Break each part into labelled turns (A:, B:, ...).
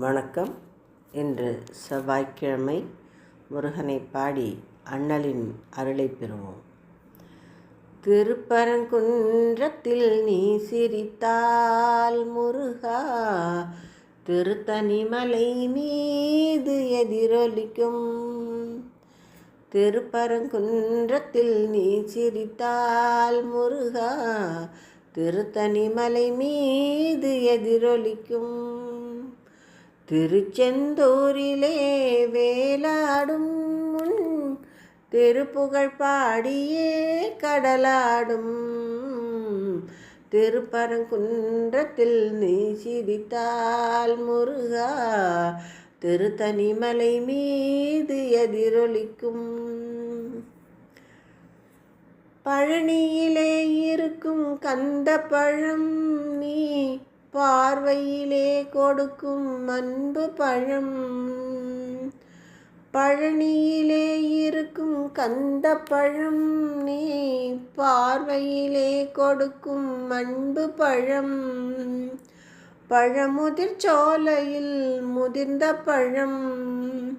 A: வணக்கம். இன்று செவ்வாய்க்கிழமை முருகனை பாடி அண்ணலின் அருளை பெறுவோம். திருப்பரங்குன்றத்தில் நீ சிரித்தால் முருகா திருத்தனிமலை மீது எதிரொலிக்கும். திருப்பரங்குன்றத்தில் நீ சிரித்தால் முருகா திருத்தனிமலை மீது எதிரொலிக்கும். திருச்செந்தூரிலே வேலாடும் முன் திருப்புகழ் பாடியே கடலாடும். திருப்பரங்குன்றத்தில் நீ சிரித்தால் முருகா திருத்தனிமலை மீது எதிரொலிக்கும். பழனியிலே இருக்கும் கந்த பழம் நீ பார்வையிலே கொடுக்கும் அன்பு பழம். பழனியிலே இருக்கும் கந்த பழம். நீ பார்வையிலே கொடுக்கும் அன்பு பழம். பழமுதிர் சோலையில் முதிர்ந்த பழம்.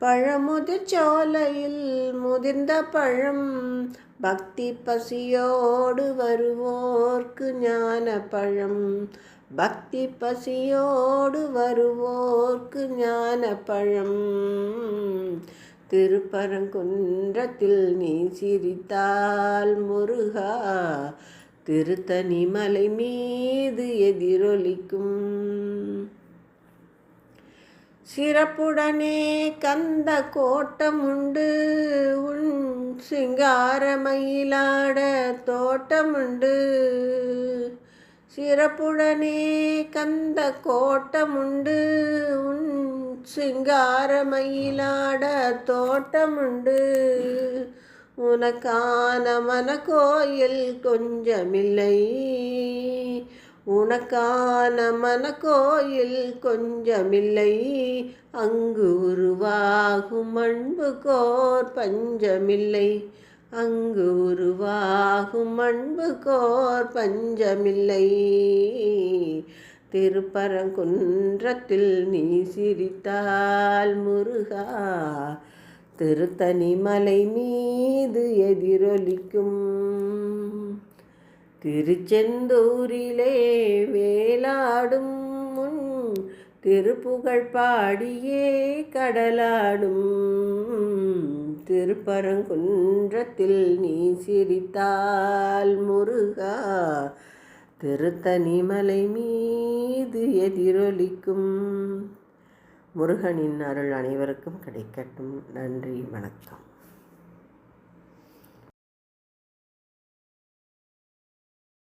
A: பழமுதிர் சோலையில் முதிர்ந்த பழம். பக்தி பசியோடு வருவோர்க்கு ஞான பழம் பக்தி பசியோடு வருவோர்க்கு ஞான பழம் திருப்பரங்குன்றத்தில் நீ சிரித்தால் முருகா திருத்தனி மலை மீது எதிரொலிக்கும். சிறப்புடனே கந்த கோட்டம் உண்டு உன் சிங்காரமயிலாட தோட்டமுண்டு. சிறப்புடனே கந்த கோட்டமுண்டு உன் சிங்காரமயிலாட தோட்டமுண்டு. உனக்கான மன கோயில் கொஞ்சமில்லை. உனக்கான மன கோயில் கொஞ்சமில்லை. அங்கு உருவாகும் அன்பு கோர் பஞ்சமில்லை. அங்கு உருவா ஆகும் அன்பு கோர் பஞ்சமில்லை. திருப்பரங்குன்றத்தில் நீ சிரித்தால் முருகா திருத்தனி மலை மீது எதிரொலிக்கும். திருச்செந்தூரிலே வேலாடும் முன் திருப்புகழ் பாடியே கடலாடும். திருப்பரங்குன்றத்தில் நீ சிரித்தால் முருகா திருத்தணிமலை மீது எதிரொலிக்கும். முருகனின் அருள் அனைவருக்கும் கிடைக்கட்டும். நன்றி வணக்கம்.